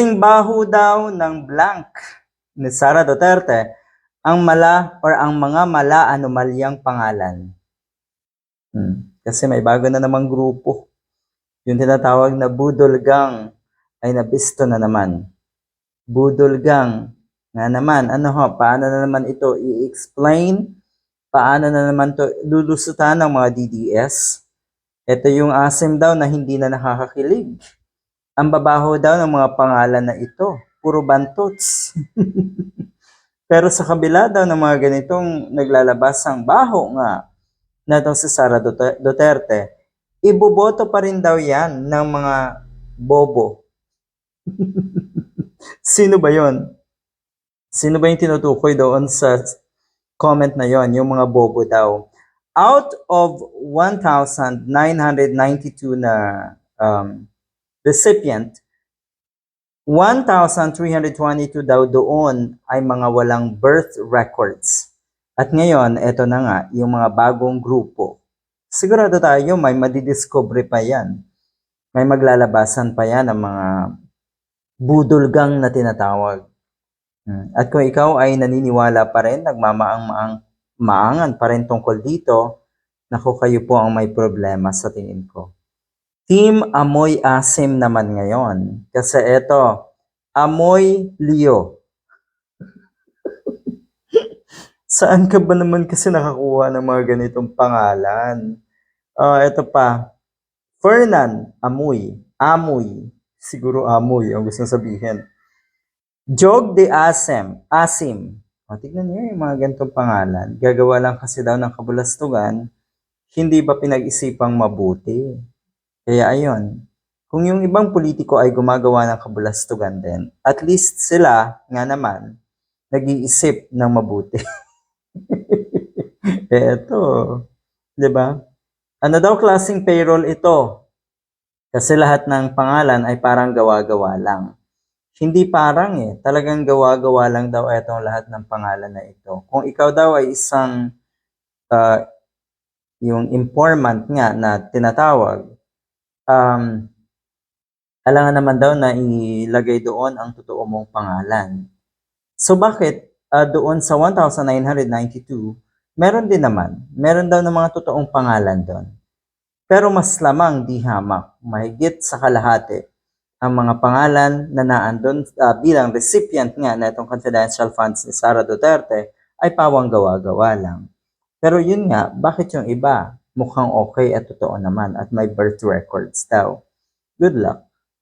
Kasing baho daw ng blank ni Sara Duterte ang mala or ang mga mala anomalyang pangalan. Hmm. Kasi may bago na namang grupo. Yung tinatawag na Budol Gang ay nabisto na naman. Budol Gang nga naman, ano ho, paano na naman ito i-explain? Paano na naman to lulusutan ng mga DDS? Ito yung asim daw na hindi na nakakakilig. Ang babaho daw ng mga pangalan na ito, puro bantots. Pero sa kabila daw ng mga ganitong naglalabas ang baho nga na daw si Sara Dute- Duterte, iboboto pa rin daw yan ng mga bobo. Sino ba yon? Sino ba yung tinutukoy doon sa comment na yon? Yung mga bobo daw. Out of 1,992 na um, recipient, 1,322 daw doon ay mga walang birth records. At ngayon, eto na nga, yung mga bagong grupo. Sigurado tayo may madidiscover pa yan. May maglalabasan pa yan ng mga budulgang na tinatawag. Hmm. At kung ikaw ay naniniwala pa rin, nagmamaang maangan pa rin tungkol dito, naku kayo po ang may problema sa tingin ko. Team Amoy Asim naman ngayon. Kasi eto, Amoy Leo. Saan ka ba naman kasi nakakuha ng mga ganitong pangalan? Ah, eto pa. Fernan Amoy. Amoy. Siguro Amoy ang gusto sabihin. Jog de Asim. Asim. O, tignan niyo yung mga ganitong pangalan. Gagawa lang kasi daw ng kabulastugan. Hindi ba pinag-isipang mabuti? Kaya ayun, kung yung ibang politiko ay gumagawa ng kabulastugan din, at least sila nga naman, nag-iisip ng mabuti. Eto, di ba? Ano daw klaseng payroll ito? Kasi lahat ng pangalan ay parang gawa-gawa lang. Hindi parang eh, talagang gawa-gawa lang daw itong lahat ng pangalan na ito. Kung ikaw daw ay isang ah, yung informant nga na tinatawag, um, alangan naman daw na ilagay doon ang totoo mong pangalan. So bakit ah, doon sa 1992, meron din naman, meron daw ng mga totoong pangalan doon. Pero mas lamang di hamak, mahigit sa kalahati, ang mga pangalan na naandun ah, bilang recipient nga na itong confidential funds ni Sara Duterte ay pawang gawa-gawa lang. Pero yun nga, bakit yung iba mukhang okay at totoo naman at may birth records daw? Good luck.